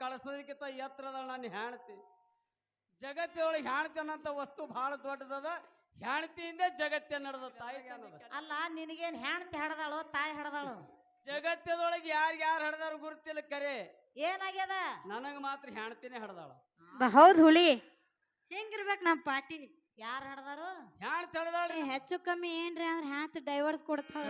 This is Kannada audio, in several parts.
ಕಳಸೋದಕ್ಕಿಂತ ಎತ್ತರದ ನನ್ನ ಹೆಣ್ತಿ ಜಗತ್ತಿನೊಳಗೆ ಹೆಣ್ತಿ ಅನ್ನೋಂಥ ವಸ್ತು ಬಹಳ ದೊಡ್ಡದದ. ಹೆಣ್ತಿಯಿಂದ ಜಗತ್ತೇ ನಡೆದ ತಾಯಿ ಅಲ್ಲ ನಿನಗೇನು ಹೆಣ್ತಿ ಹಡದಾಳು ತಾಯಿ ಹಡದಾಳು? ಜಗತ್ತದೊಳಗೆ ಯಾರು ಯಾರು ಹಡ್ದಾರ ಗುರುತಿಲ್ಲ ಕರೆ. ಏನಾಗ್ಯದ? ನನಗ ಮಾತ್ರ ಹೆಣ್ತಿನೇ ಹಡ್ದಾಳ. ಹೌದು ಹುಳಿ. ಹೆಂಗಿರ್ಬೇಕು ನಮ್ಮ ಪಾಟಿ ಯಾರು ಹಡದಾರು? ಹೆಣ್ತಿ ಹೆಡ್ದಾಳು. ಹೆಚ್ಚು ಕಮ್ಮಿ ಏನ್ರಿ ಅಂದ್ರೆ ಹ್ಯಾತ್ ಡೈವರ್ಸ್ ಕೊಡ್ತಾವ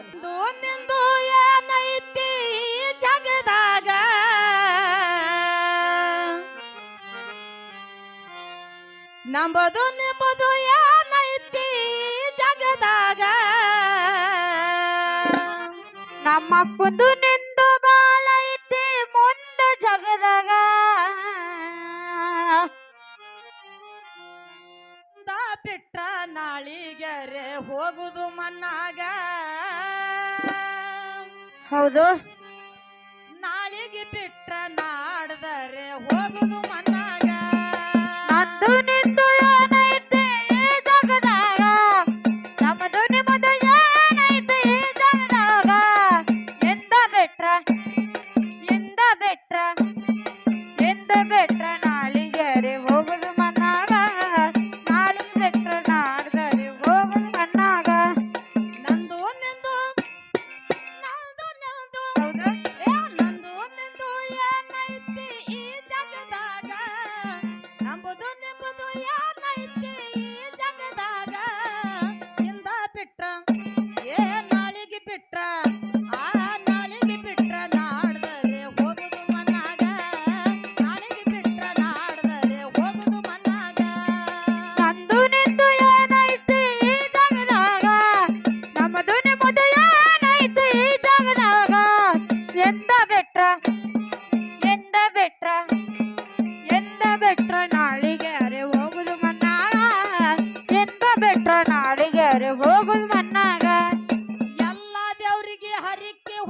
ನಂಬದು ನಿಮ್ಮದು ಏನೈತಿ ಜಗದಾಗ. ನಮ್ಮಪ್ಪದು ನಿಂದು ಬಾಳ ಐತಿ ಮುಂದ ಜಗದಾಗ. ಬಿಟ್ರ ನಾಳಿಗೆರೆ ಹೋಗುದು ಮನ್ನಾಗ. ಹೌದು.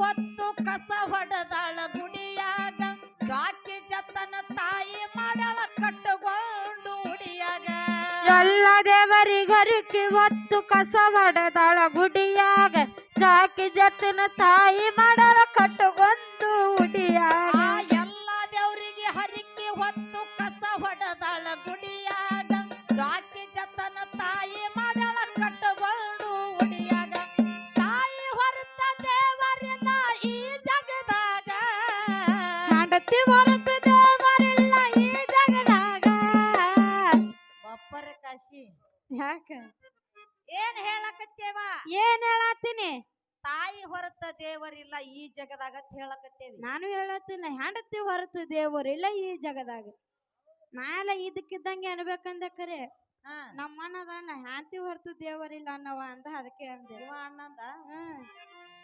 ಹೊತ್ತು ಕಸ ಹೊಡೆದಾಳ ಗುಡಿಯಾಗ. ಜಾಕಿ ಜತನ ತಾಯಿ ಮಾಡಳ ಕಟ್ಟುಕೊಂಡು ಉಡಿಯಾಗ ಎಲ್ಲ ದೇವರಿಗರಿಕಿ ಹೊತ್ತು ಕಸ ಹೊಡೆದಾಳ ಗುಡಿಯಾಗ. ಜಾಕಿ ಜತನ ತಾಯಿ ಮಾಡಲ ಕಟ್ಟುಕೊಂಡು ಉಡಿಯಾಗ ಎಲ್ಲ ದೇವರಿಗೆ ಹರಿಕೆ ಹೊತ್ತು ಕಸ ಹೊಡೆದಾಳ ಗುಡಿಯಾಗ. ಹೆಂಡತಿ ಹೊರತು ದೇವರಿಲ್ಲ ಈ ಜಗದಾಗ. ನಾ ಎಲ್ಲ ಇದಕ್ಕಿದ್ದಂಗೆ ಅನ್ಬೇಕಂದ ಕರೆ ಹಾ. ನಮ್ಮ ಅಣ್ಣದಲ್ಲ ಹ್ಯಾಂತಿ ಹೊರತು ದೇವರಿಲ್ಲ ಅನ್ನವ ಅಂದ ಅದಕ್ಕೆ ಅಂದೆ. ಇವ ಅಣ್ಣಂದ? ಹ್ಮ್.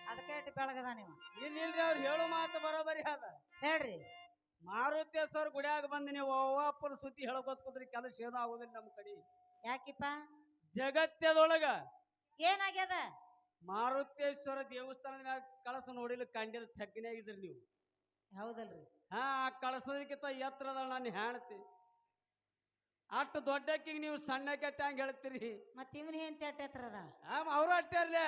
ಅದಕ್ಕೆ ಇಟ್ಟು ಬೆಳಗದ ನೀವು? ಇಲ್ಲಿಲ್ರಿ ಅವ್ರು ಹೇಳೋ ಮಾತು ಬರೋಬರಿ ಅದ. ಹೇಳ್ರಿ. ಮಾರುತೇಶ್ವರ ಗುಡಿಯಾಗ ಬಂದ ನೀವು ಅಪ್ಪನ ಸುದ್ದಿ ಹೇಳ್ಕೊತ ಕೂತ್ರಿ ಕೆಲಸ ಏನೂ ಆಗೋದಿಲ್ಲ ನಮ್ಮ ಕಡೆ. ಯಾಕಿಪ್ಪ? ಜಗತ್ತದೊಳಗ ಏನಾಗ್ಯದ? ಮಾರುತೇಶ್ವರ ದೇವಸ್ಥಾನದ ಮ್ಯಾಗ ಕಳಸ ನೋಡಿಲ್ಲ ಕಂಡಿಲ್ಲ ತಗ್ಗಿನಾಗಿದ್ರಿ ನೀವು. ಹೌದಲ್ರಿ. ಹಾ ಆ ಕಳಸದಕ್ಕಿಂತ ಎತ್ತರದ ನನ್ನ ಹೆಣ್ತಿ ಅಷ್ಟು ದೊಡ್ಡಕ್ಕಿಗೆ ನೀವು ಸಣ್ಣಕ್ಕೆ ಹಂಗೆ ಹೇಳ್ತೀರಿ? ಮತ್ ಇವನ್ ಏನ್ ಆ, ಅವರು ಅಷ್ಟೇ ಅಲ್ಲೇ.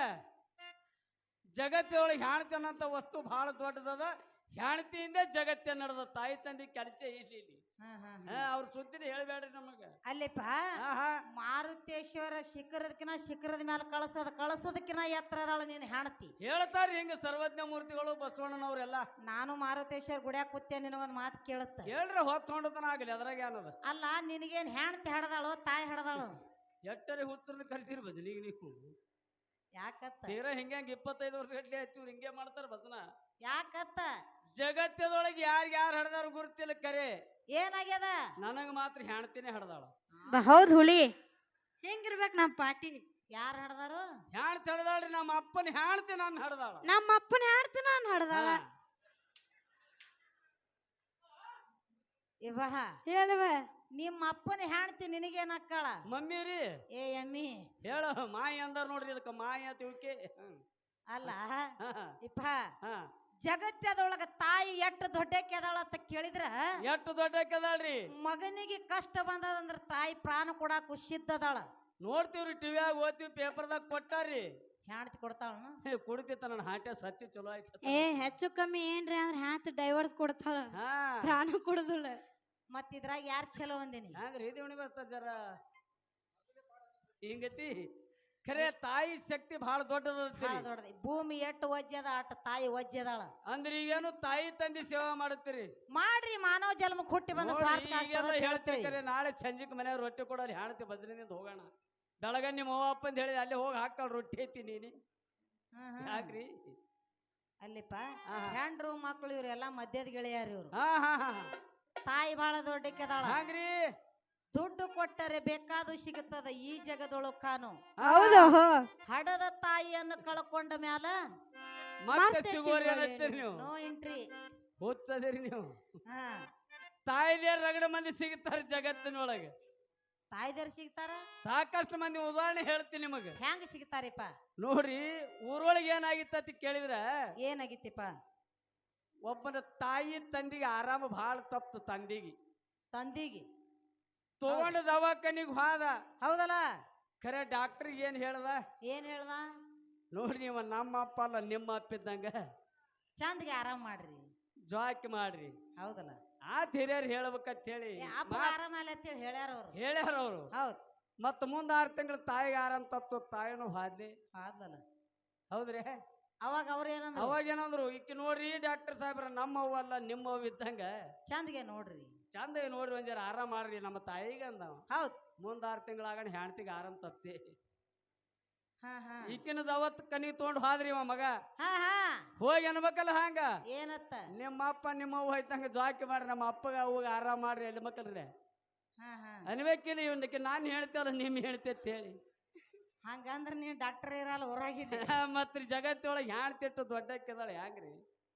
ಜಗತ್ತಿನೊಳಗೆ ಹೆಣತಿ ಅನ್ನೋಂಥ ವಸ್ತು ಬಹಳ ದೊಡ್ಡದದ. ಹೆಣ್ತಿಯಿಂದ ಜಗತ್ತೇ ನಡೆದ ತಾಯಿ ತಂದೆ ಕೆಲಸ ಇಲ್ಲಿ ಅವ್ರ ಸುದ್ದಿನ ಹೇಳ್ಬೇಡ್ರಿ ನಮಗ. ಅಲ್ಲಿಪ್ಪ ಮಾರುತೇಶ್ವರ ಶಿಖರದಕಿನ ಶಿಖರದ ಮೇಲೆ ಕಳಸದ ಕಳಸದಕಿನ ಎತ್ತರದಾಳ ನೀನ್ ಹೆಣತಿ. ಹೇಳ್ತಾರ ಹಿಂಗ ಸರ್ವಜ್ಞ ಮೂರ್ತಿಗಳು ಬಸವಣ್ಣನವ್ರೆಲ್ಲ. ನಾನು ಮಾರುತೇಶ್ವರ ಗುಡ್ಯಾಗ ಕೂತೆ ನಿನಗೊಂದ್ ಮಾತು ಕೇಳುತ್ತ. ಹೇಳ್ರಿ ಹೊತ್ತೊಂಡತನ ಆಗಲಿ ಅದ್ರಾಗ ಏನದ? ಅಲ್ಲ ನಿನಗೇನ್ ಹೆಣ್ತಿ ಹಡದಾಳು ತಾಯಿ ಹಡದಾಳು ಎಟ್ಟರೆ ಹುತ್ತರನ್ನ ಕರಿತೀರಿ ನೀ ನೀವು. ಯಾಕತ್ತ? ತೀರಾ ಹಿಂಗೆ ಹಂಗೆ ಇಪ್ಪತ್ತೈದು ವರ್ಷ ಗಟ್ಲೆ ಹಚ್ಚಿವ್ರು ಹಿಂಗೆ ಮಾಡ್ತಾರ ಭಜನ. ಯಾಕತ್ತ? ಜಗತ್ತದೊಳಗೆ ಯಾರು ಯಾರು ಹಡ್ದಾರ ಗುರುತಿಲ್ಲ ಕರೆ. ಏನಾಗ್ಯದ? ನನಗ ಮಾತ್ರ ಹೆಣ್ತಿನೇ ಹಡ್ದಾಳ. ಹೌದ್ ಹುಳಿ. ಹೆಂಗಿರ್ಬೇಕು ನಮ್ಮ ಪಾಟಿ ಯಾರು ಹಡದಾರು? ಹೆಣ್ತಿ ಹಡ್ದಾಳ್ರಿ ನಮ್ಮ ಅಪ್ಪನ ಹೆಣ್ತಿ ನಾನ್ ಹಡ್ದಾಳ. ನಮ್ಮ ಅಪ್ಪನ ಹಾಡ್ತಿ ನಾನು ಹಡ್ದಾಳ. ಇವಾಹ ಇವ ಹೇಳುವ ನಿಮ್ಮ ಅಪ್ಪನ ಹೆಣ್ತಿ ನಿನಗೇನ್ ಅಕ್ಕಳ? ಮಮ್ಮಿ ರೀ. ಏ ಎಮ್ಮಿ. ಹೇಳ ಮಾಯಿ ಅಂದಾರ ನೋಡ್ರಿ ಇದಕ್ಕ ಮಾಯಿ ಅಂತ ಇವಕ್ಕೆ ಅಲ್ಲ ಹಾ. ಇಪ್ಪ ಹಾ. ಜಗತ್ತದೊಳಗ ತಾಯಿ ಎಷ್ಟು ದೊಡ್ಡ ಅದಾಳ ಅಂತ ಕೇಳಿದ್ರ ಎಷ್ಟು ಕೆದಳ್ರಿ ಮಗನಿಗೆ ಕಷ್ಟ ಬಂದದಂದ್ರ ತಾಯಿ ಪ್ರಾಣ ಕೊಡಾಕ ಸಿದ್ಧದಾಳ. ನೋಡ್ತೀವ್ರಿ ಟಿವಿಯಾಗ ಓದ್ತೀವಿ ಪೇಪರ್ದಾಗ ಕೊಟ್ಟಾರಿ ಹೆಣ್ತಿ ಕೊಡ್ತಾಳ? ಕುಡಿತಿತ್ತ ನನ್ನ ಹಾಟೆ ಸತ್ಯ ಚಲೋ ಆಯ್ತು ಏ ಹೆಚ್ಚು ಕಮ್ಮಿ ಏನ್ರಿ ಅಂದ್ರ ಹ್ಯಾತ್ ಡೈವರ್ಸ್ ಕೊಡ್ತಾಳ. ಹಾ. ಪ್ರಾಣ ಕೊಡುದಿಲ್ಲ. ಮತ್ ಇದ್ರಾಗ ಯಾರ್ ಚಲೋ ಅಂದಿನಿ? ಹಂಗ್ರಿ ಇದು ಬರ್ತದ ಜರ. ಹಿಂಗತಿ? ಖರೆ ತಾಯಿ ಶಕ್ತಿ ಬಹಳ ದೊಡ್ಡದ ಭೂಮಿ ಎಟ್ಟು ಒಜ್ಜದ ಆಟ ತಾಯಿ ಒಜ್ಜದಾಳ ಅಂದ್ರೆ ಈಗೇನು ತಾಯಿ ತಂದಿ ಸೇವಾ ಮಾಡುತ್ತೀರಿ? ಮಾಡ್ರಿ ಮಾನವ ಜನ್ಮ ಹುಟ್ಟಿ ಬಂದ ಹೇಳ್ತೇವೆ ಸ್ವಾರ್ಥ ಈಗೆಲ್ಲ ಹೇಳ್ತೀರಿ ನಾಳೆ ಸಂಜಿಕ್ ಮನ್ಯಾಗ ರೊಟ್ಟಿ ಕೊಡೋರು ಹೇಳ್ತಿ ಭಜನೆಯಿಂದ ಹೋಗೋಣ. ಬೆಳಗ ನಿಮ್ಮ ಅಪ್ಪ ಅಂತ ಹೇಳಿ ಅಲ್ಲಿ ಹೋಗಿ ಹಾಕಲ್ ರೊಟ್ಟಿ ಐತಿ ನೀನಿ. ಹಾಕ್ರಿ ಅಲ್ಲಿಪ್ಪ ಹ್ಯಾಂಡ್ ರೂಮ್ ಮಕ್ಳು ಇವ್ರೆಲ್ಲ ಮದ್ಯದ ಗೆಳೆಯರು ಇವ್ರು. ಹಾ ಹಾ ಹಾ ತಾಯಿ ಬಹಳ ದೊಡ್ಡಕ್ಕೆದಾಳ ಹಾಂಗ್ರಿ? ದುಡ್ಡು ಕೊಟ್ಟರೆ ಬೇಕಾದು ಸಿಗುತ್ತದ ಈ ಜಗದೊಳಗ್ ಕಾನು. ಹೌದು. ಹಡದ ತಾಯಿಯನ್ನು ಕಳ್ಕೊಂಡ ಮ್ಯಾಲ ಮತ್ತೆ ಮತ್ತೆ ಸಿಗೋರಿ ಸಿಗೋರಿ ನೀವು? No entry. ಹುಚ್ಚದಿರಿ ನೀವು? ಹಾ. ತಾಯಿಲಿಯ ರಗಡ ಮಂದಿ ಸಿಗುತ್ತಾರೆ ಜಗತ್ತಿನೊಳಗೆ. ತಾಯಿದೇರ್ ಸಿಗ್ತಾರ? ಸಾಕಷ್ಟು ಮಂದಿ ಉದಾಹರಣೆ ಹೇಳ್ತೀನಿ ನಿಮಗೆ. ಹೆಂಗ್ ಸಿಗ್ತಾರಿಪ್ಪ? ನೋಡ್ರಿ ಊರೊಳಗೆ ಏನಾಗಿತ್ತ ಕೇಳಿದ್ರ? ಏನಾಗಿತ್ತಿಪ್ಪ? ಒಬ್ಬನ ತಾಯಿ ತಂದಿಗೆ ಆರಾಮ ಬಹಳ ತಪ್ಪು ತಂದಿಗೆ. ತಂದಿಗಿ. ತಗೊಂಡು ದವಾಖಾನಿಗೆ ಹೋದ. ಹೌದಲ್ಲ? ಖರೆ ಡಾಕ್ಟರ್ ಏನ್ ಹೇಳ್ದ? ಏನ್ ಹೇಳ್ದ? ನೋಡ್ರಿ ಇವ ನಮ್ಮ ಅಪ್ಪ ಅಲ್ಲ ನಿಮ್ಮ ಅಪ್ಪ ಇದ್ದಂಗ. ಚಂದ್ಗೆ ಆರಾಮ್ ಮಾಡ್ರಿ. ಜಾಕಿ ಮಾಡ್ರಿ. ಹೌದಲ್ಲ? ಆ ಹಿರಿಯರು ಹೇಳ್ಬೇಕಂತ ಹೇಳಿ ಯಾಪ್ಪ ಅಪ್ಪ ಆರಾಮ ಅಲ್ಲ ಹೇಳ್ಯಾರ ಅವ್ರು. ಹೇಳ್ಯಾರ ಅವರು. ಹೌದ್. ಮತ್ತ ಮುಂದ ಆರು ತಿಂಗಳು ತಾಯಿಗೆ ಆರಾಮ್ ತತ್ತು ತಾಯಿನೂ ಹಾದ್ಲಿ. ಆದ್ಲಲ್ಲ ಹೌದ್ರಿ? ಅವಾಗ ಅವ್ರ ಏನಂದ್ರು? ಅವಾಗ ಏನಂದ್ರು ಈಕಿ ನೋಡ್ರಿ ಡಾಕ್ಟರ್ ಸಾಹೇಬ್ರ ನಮ್ಮ ಅವ್ವ ಅಲ್ಲ ನಿಮ್ಮ ಅವ್ವ ಇದ್ದಂಗ. ಚಂದಗೆ ನೋಡ್ರಿ. ಚಂದ ನೋಡ್ರಿ ಒಂದ್ ಜರ ಆರಾಮ್ ಮಾಡ್ರಿ ನಮ್ಮ ತಾಯಿಗೆ ಅಂದವ. ಹೌದ್. ಮುಂದ ಆರು ತಿಂಗಳಾಗಣ ಹೆಣ್ತಿಗೆ ಆರಾಮ್ ತಪ್ತಿ ಹಾ ಹಾ. ಈಕಿನ ದವತ್ ಕನಿ ತೊಗೊಂಡು ಹೋದ್ರಿ ಇವ ಮಗ. ಹಾ ಹಾ. ಹೋಗಿ ಅನ್ಬೇಕಲ್ಲ ಹಂಗ? ಏನತ್ತ? ನಿಮ್ಮ ಅಪ್ಪ ನಿಮ್ಮ ಅವ್ವ ಇದ್ದಂಗ ಜಾಕಿ ಮಾಡ್ರಿ ನಮ್ಮ ಅಪ್ಪಗ ಅವ್ಗ ಆರಾಮ್ ಮಾಡ್ರಿ ಎಲ್ಲಿ ಮಕ್ಕಳ್ರೆ. ಹಾ ಹಾ. ಅನ್ಬೇಕಿಲ್ಲ ಇವನಕ್ಕೆ ನಾನು ಹೇಳ್ತೇವಲ್ಲ ನಿಮ್ ಹೇಳ್ತೇತಿ ಹೇಳಿ. ಹಂಗಂದ್ರ ನೀ ಡಾಕ್ಟರ್ ಇರಲ್ಲ ಹೊರಗಿಲ್ಲ ಮತ್ರಿ ಜಗತ್ತೊಳಗೆ ದೊಡ್ಡ ದೊಡ್ಡಕ್ಕಿದಾಳೆ ಹ್ಯಾಂಗ್ರಿ?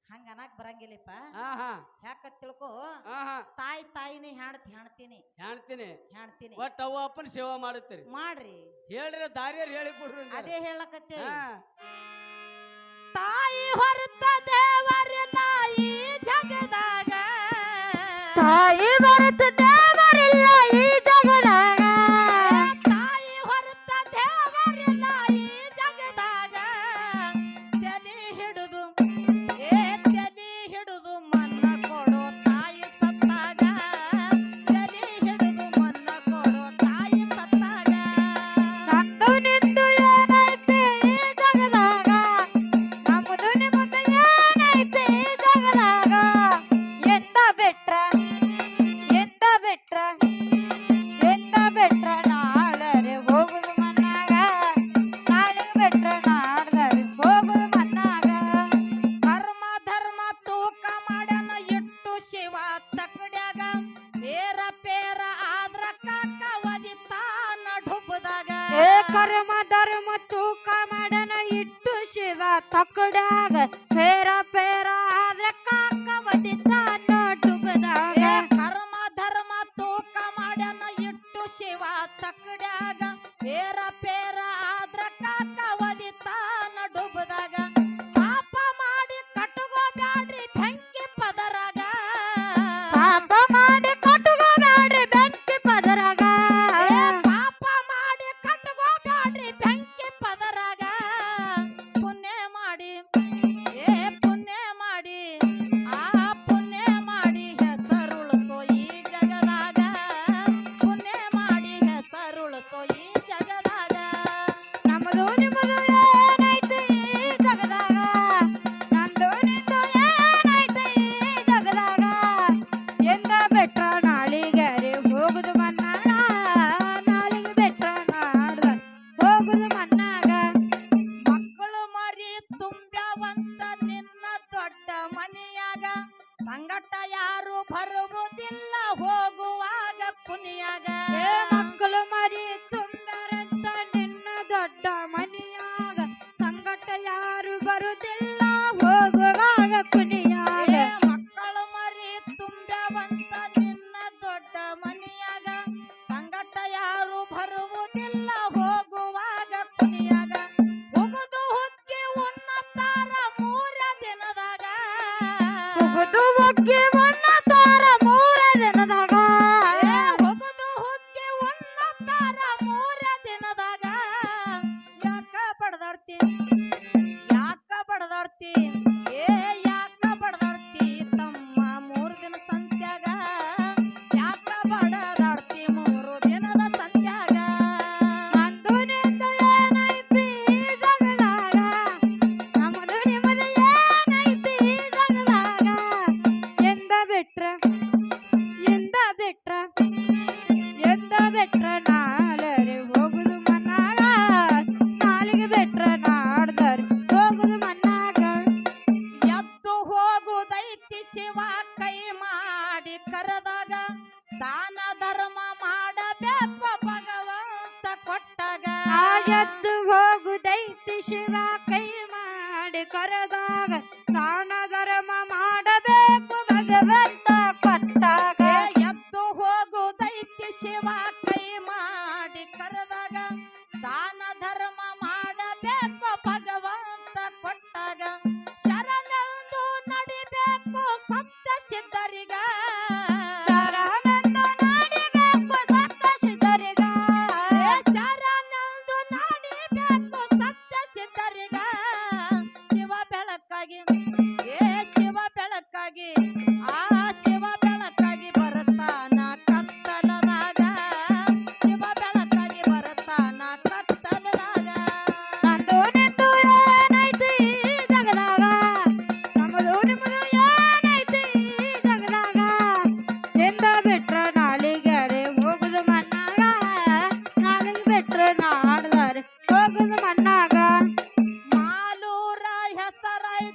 ಹಂಗ ಅನ್ನಕ್ ಬರಂಗಿಲ್ಲಪ್ಪ. ಹಾ ಹಾ. ಯಾಕ ತಿಳ್ಕೋ? ಹಾ ಹಾ. ತಾಯಿ ತಾಯಿನಿ ಹೆಣ್ತಿ ಹೆಣ್ತೀನಿ ಹೆಣ್ತೀನಿ ಹೆಣ್ತೀನಿ ಒಟ್ಟ ಅವ ಅಪ್ಪನ ಸೇವಾ ಮಾಡುತ್ತೀರಿ. ಮಾಡ್ರಿ. ಹೇಳ್ರಿ ದಾರಿಯರ್ ಹೇಳಿ ಕೊಡ್ರಿ ಅದೇ ಹೇಳಕತ್ತೆ ಹಾ. ತಾಯಿ ಹೊರತ ದೇವರ ನಾಯಿ ಜಗದಾಗ. ತಾಯಿ ಬರುತ್ತ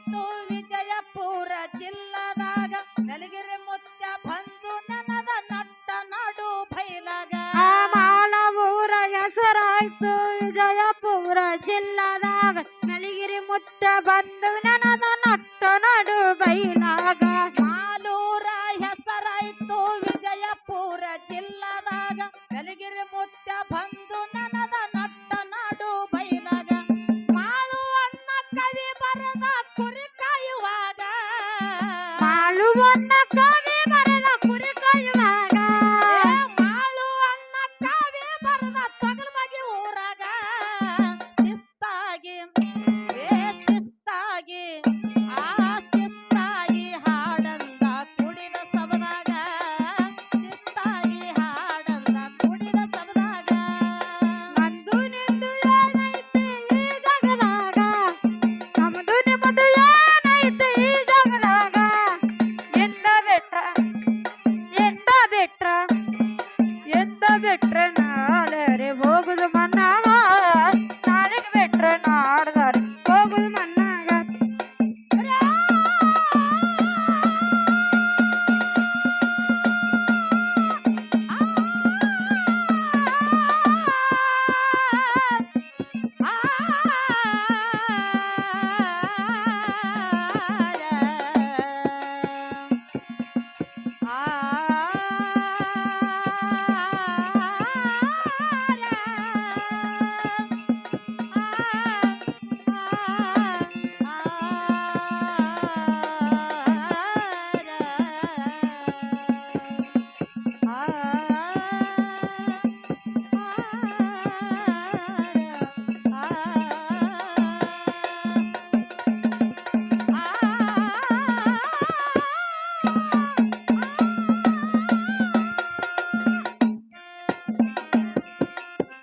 ಬಂತು ವಿಜಯಪುರ ಜಿಲ್ಲಾದಾಗ ಬೆಳಗಿರಿ ಮುತ್ತ ಬಂದು ನನದ ನಟ್ಟ ನಡು ಫೈಲಾಗ ಮಾಲವೂರ ಹೆಸರಾಯ್ತು ವಿಜಯಪುರ ಜಿಲ್ಲಾದಾಗ ಬೆಳಗಿರಿ ಮುತ್ತ ಬಂದು